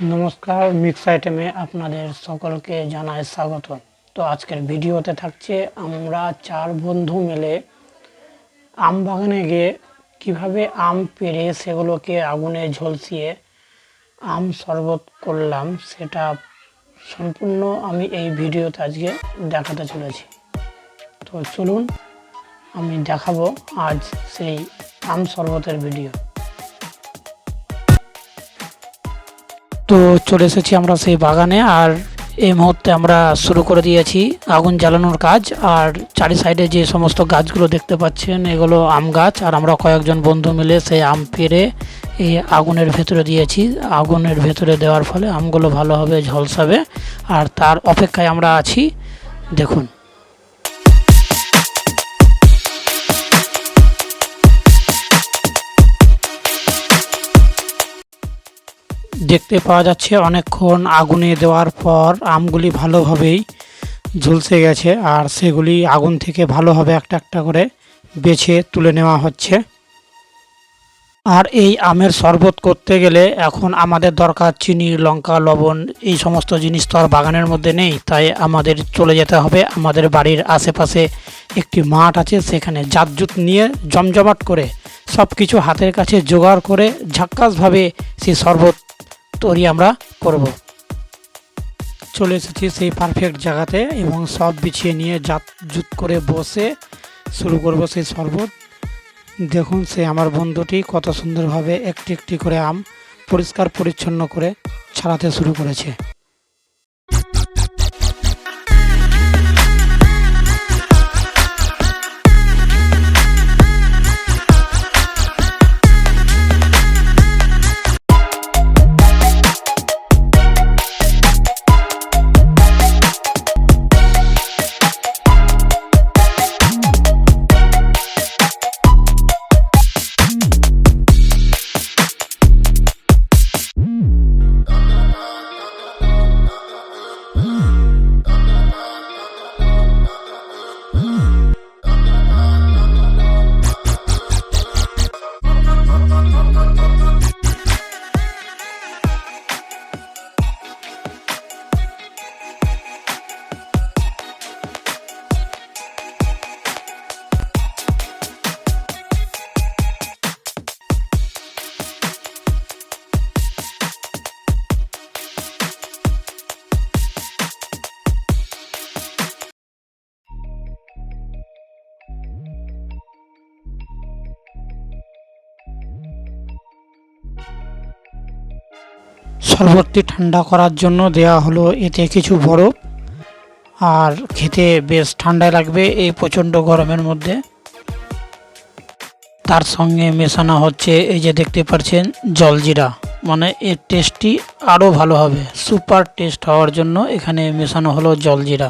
নমস্কার মিক্স আইটেমে আপনাদের সকলকে জানায় স্বাগত তো আজকের ভিডিওতে থাকছে আমরা চার বন্ধু মিলে আম বাগানে গিয়ে কীভাবে আম পেড়ে সেগুলোকে আগুনে ঝলসিয়ে আম শরবত করলাম সেটা সম্পূর্ণ আমি এই ভিডিওতে আজকে দেখাতে চলেছি। তো চলুন আমি দেখাবো আজ সেই আম শরবতের ভিডিও। তো চলে এসেছি আমরা সেই বাগানে আর এই মুহূর্তে আমরা শুরু করে দিয়েছি আগুন জ্বালানোর কাজ। আর চারি সাইডে যে সমস্ত গাছগুলো দেখতে পাচ্ছেন, এগুলো আম গাছ। আর আমরা কয়েকজন বন্ধু মিলে সেই আম পেড়ে এই আগুনের ভেতরে দিয়েছি। আগুনের ভেতরে দেওয়ার ফলে আমগুলো ভালোভাবে ঝলসাবে। আর তার অপেক্ষায় আমরা আছি। দেখুন। দেখতে পাওয়া যাচ্ছে অনেকক্ষণ আগুনে দেওয়ার পর আমগুলি ভালোভাবেই ঝলসে গেছে আর সেগুলি আগুন থেকে ভালোভাবে একটা একটা করে বেছে তুলে নেওয়া হচ্ছে। আর এই আমের শরবত করতে গেলে এখন আমাদের দরকার চিনি, লঙ্কা, লবণ এই সমস্ত জিনিস তো আর বাগানের মধ্যে নেই, তাই আমাদের চলে যেতে হবে। আমাদের বাড়ির আশেপাশে একটি মাঠ আছে, সেখানে জাতজুত নিয়ে জমজমাট করে সব কিছু হাতের কাছে জোগাড় করে ঝাক্কাসভাবে সেই শরবত তৈরি আমরা করব। চলে এসেছি সেই পারফেক্ট জায়গাতে এবং সব বিছিয়ে নিয়ে জাত জুত করে বসে শুরু করব সেই শরবত। দেখুন সে আমার বন্ধুটি কত সুন্দরভাবে একটি একটি করে আম পরিষ্কার পরিচ্ছন্ন করে ছাড়াতে শুরু করেছে। শরবতটি ঠান্ডা করার জন্য দেয়া হলো এতে কিছু বরফ। আর খেতে বেশ ঠান্ডায় লাগবে এই প্রচণ্ড গরমের মধ্যে। তার সঙ্গে মেশানো হচ্ছে এই যে দেখতে পাচ্ছেন জলজিরা। মানে এর টেস্টটি আরও ভালো হবে। সুপার টেস্ট হওয়ার জন্য এখানে মেশানো হলো জলজিরা।